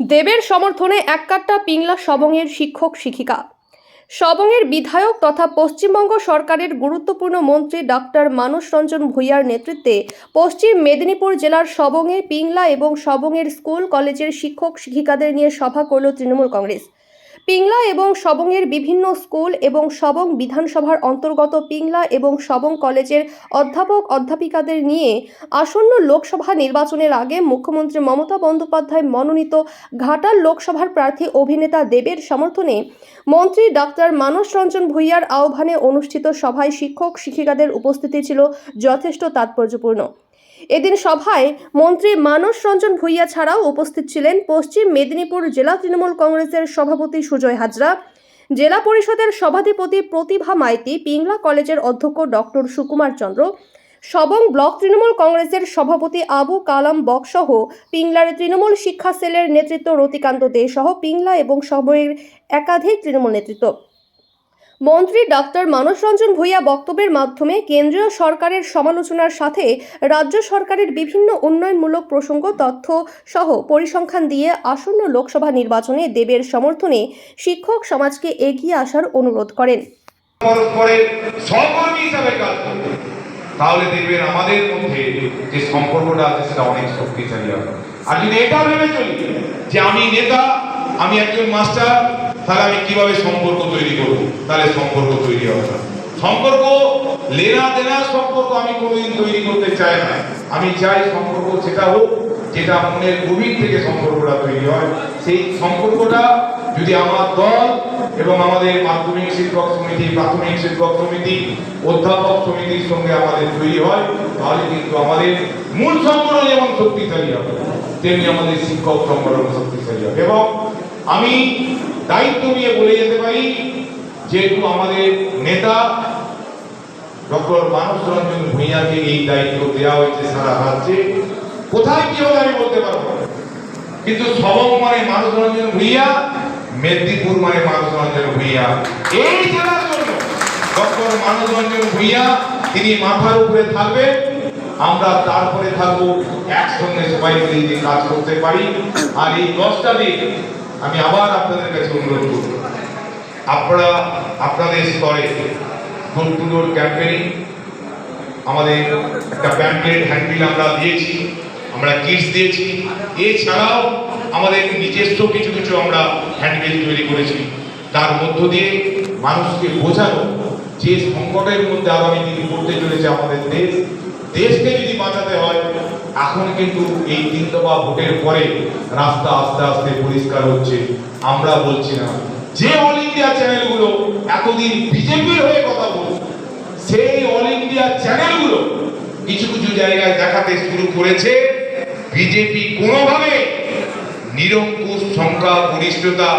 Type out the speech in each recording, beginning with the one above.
দেবের সমর্থনে এক এককাট্টা পিংলা সবংয়ের শিক্ষক শিক্ষিকা। সবংয়ের বিধায়ক তথা পশ্চিমবঙ্গ সরকারের গুরুত্বপূর্ণ মন্ত্রী ডক্টর মানস রঞ্জন ভূঁইয়ার নেতৃত্বে পশ্চিম মেদিনীপুর জেলার সবংয়ে পিংলা এবং সবংয়ের স্কুল, কলেজের শিক্ষক শিক্ষিকাদের নিয়ে সভা করল তৃণমূল কংগ্রেস। পিংলা এবং সবংয়ের বিভিন্ন স্কুল এবং সবং বিধানসভার অন্তর্গত পিংলা এবং সবং কলেজের অধ্যাপক অধ্যাপিকাদের নিয়ে আসন্ন লোকসভা নির্বাচনের আগে মুখ্যমন্ত্রী মমতা বন্দ্যোপাধ্যায় মনোনীত ঘাটাল লোকসভার প্রার্থী অভিনেতা দেবের সমর্থনে মন্ত্রী ডাক্তার মানস রঞ্জন ভূঁইয়ার আহ্বানে অনুষ্ঠিত সভায় শিক্ষক শিক্ষিকাদের উপস্থিতি ছিল যথেষ্ট তাৎপর্যপূর্ণ। এদিন সভায় মন্ত্রী মানস রঞ্জন ভূঁইয়া ছাড়াও উপস্থিত ছিলেন পশ্চিম মেদিনীপুর জেলা তৃণমূল কংগ্রেসের সভাপতি সুজয় হাজরা, জেলা পরিষদের সভাধিপতি প্রতিভা মাইতি, পিংলা কলেজের অধ্যক্ষ ডক্টর সুকুমার চন্দ্র, সবং ব্লক তৃণমূল কংগ্রেসের সভাপতি আবু কালাম বকসহ পিংলার তৃণমূল শিক্ষা সেলের নেতৃত্ব রতিকান্ত দে সহ পিংলা এবং সবরের একাধিক তৃণমূল নেতৃত্ব। মন্ত্রী ডক্টর মানস রঞ্জন ভূঁইয়া বক্তব্যের মাধ্যমে কেন্দ্রীয় সরকারের সমালোচনার সাথে রাজ্য সরকারের বিভিন্ন উন্নয়নমূলক প্রসঙ্গ, তথ্য সহ পরিসংখ্যান দিয়ে আসন্ন লোকসভা নির্বাচনে দেবের সমর্থনে শিক্ষক সমাজকে এগিয়ে আসার অনুরোধ করেন। তাহলে দেখবেন আমাদের মধ্যে যে সম্পর্কটা আছে সেটা অনেক শক্তিশালী হবে। আর যদি এটা ভেবে চলি যে আমি নেতা, আমি একজন মাস্টার তাহলে আমি কীভাবে সম্পর্ক তৈরি করব? তাহলে সম্পর্ক তৈরি হবে না। সম্পর্ক, লেনা দেনা সম্পর্ক আমি কোনোদিন তৈরি করতে চাই না। আমি চাই সম্পর্ক সেটা হোক, যেটা মনের গভীর থেকে সম্পর্কটা তৈরি হয়। সেই সম্পর্কটা যদি আমার দল এবং আমাদের মাধ্যমিক শিক্ষক সমিতি, প্রাথমিক শিক্ষক সমিতি, অধ্যাপক সমিতির সঙ্গে আমাদের তৈরি হয়, তাহলে কিন্তু আমাদের মূল সংগঠন যেমন শক্তিশালী হবে, তেমনি আমাদের শিক্ষক সংগঠন শক্তিশালী হবে। এবং আমি দায়িত্ব নিয়ে বলে যেতে পারি, যেহেতু আমাদের নেতা ডক্টর মানস রঞ্জন ভূঁইয়াকে এই দায়িত্ব দেওয়া হয়েছে সারা রাজ্যে। কোথায় কি হবে আমি বলতে পারব কিন্তু সবং মানে মানস রঞ্জন ভূঁইয়া, মেদিনীপুর মানে মানস রঞ্জন ভূঁইয়া। এই জেলার জন্য ডক্টর মানস রঞ্জন ভূঁইয়া, তিনি মাথার উপরে থাকবেন। আমরা তারপরে থাকব, একসঙ্গে সবাই মিলে কাজ করতে পারি। আর এই দশটা দিন আমি আবার আপনাদের কাছে অনুরোধ করব। আপনারা, আপনাদের স্তরে ডোর টু আমাদের একটা প্যাম্পলেট হ্যান্ডবিল আমরা দিয়েছি, আমরা কিটস দিয়েছি। এছাড়াও আমাদের নিজস্ব কিছু কিছু আমরা হ্যান্ডবিল তৈরি করেছি। তার মধ্য দিয়ে মানুষকে বোঝানো যে সংকটের মধ্যে আগামী দিন পড়তে চলেছে আমাদের দেশ। দেশকে যদি বাঁচাতে হয়, এখন কিন্তু এই তিন দফা ভোটের পরে রাস্তা আস্তে আস্তে পরিষ্কার হচ্ছে। আমরা বলছি না। যে অল ইন্ডিয়া চ্যানেলগুলো এতদিন বিজেপির হয়ে কথা বলছে, সেই অল ইন্ডিয়া চ্যানেলগুলো কিছু কিছু জায়গায় দেখাতে শুরু করেছে। বিজেপি কোনোভাবে নিরঙ্কুশ সংখ্যা গরিষ্ঠতা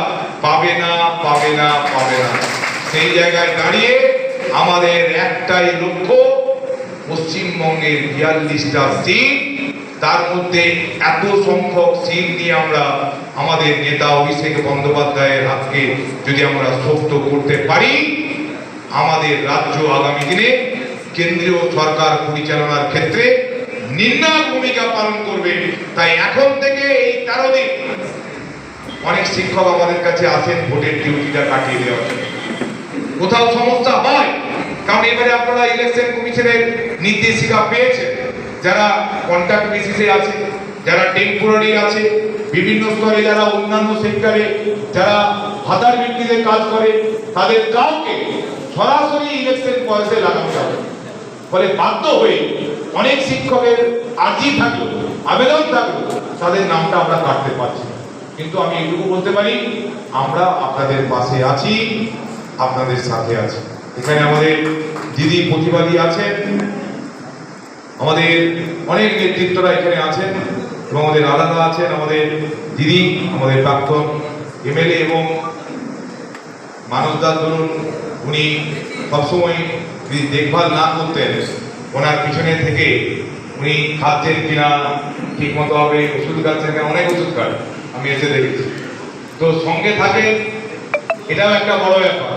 পাবে না পাবে না পাবে না। সেই জায়গায় দাঁড়িয়ে আমাদের একটাই লক্ষ্য পশ্চিমবঙ্গের বিয়াল্লিশটা সিট। তার মধ্যে এত সংখ্যক সিট নিয়ে আমরা আমাদের নেতা অভিষেক বন্দ্যোপাধ্যায়ের হাতকে যদি আমরা শক্ত করতে পারি, আমাদের রাজ্য আগামী দিনে কেন্দ্রীয় সরকার পরিচালনার ক্ষেত্রে নির্ণায়ক ভূমিকা পালন করবে। তাই এখন থেকে এই তেরো দিন অনেক শিক্ষক আমাদের কাছে আসেন, ভোটের ডিউটিটা কাটিয়ে দেওয়ার কোথাও সমস্যা হয়? কারণ এবারে আপনারা ইলেকশন কমিশনের নির্দেশিকা পেয়েছেন যারা কন্ট্রাক্ট বেসিসে আছে, যারা টেম্পোরারি আছে, বিভিন্ন স্তরে যারা অন্যান্য সেক্টরে যারা ভাতার ভিত্তিতে কাজ করে, তাদের কাউকে সরাসরি ইলেকশন পয়সায় লাগানো যাবে ফলে বাধ্য হয়ে অনেক শিক্ষকের আর্জি থাকল, আবেদন থাকল, তাদের নামটা আমরা কাটতে পারছি কিন্তু আমি এটুকু বলতে পারি, আমরা আপনাদের পাশে আছি, আপনাদের সাথে আছি। এখানে আমাদের দিদি প্রতিবাদী আছেন আমাদের অনেক নেতৃত্বরা এখানে আছেন এবং আমাদের আলাদা আছেন আমাদের দিদি, আমাদের প্রাক্তন এমএলএ এবং মানবদার ধরুন, উনি সবসময় যদি দেখভাল না করতেন, ওনার পিছনে থেকে উনি খাচ্ছেন কিনা ঠিক মতো হবে, ওষুধ খাচ্ছেন কিনা, অনেক ওষুধ খান, আমি এসে দেখেছি। তো সঙ্গে থাকে এটাও একটা বড় ব্যাপার।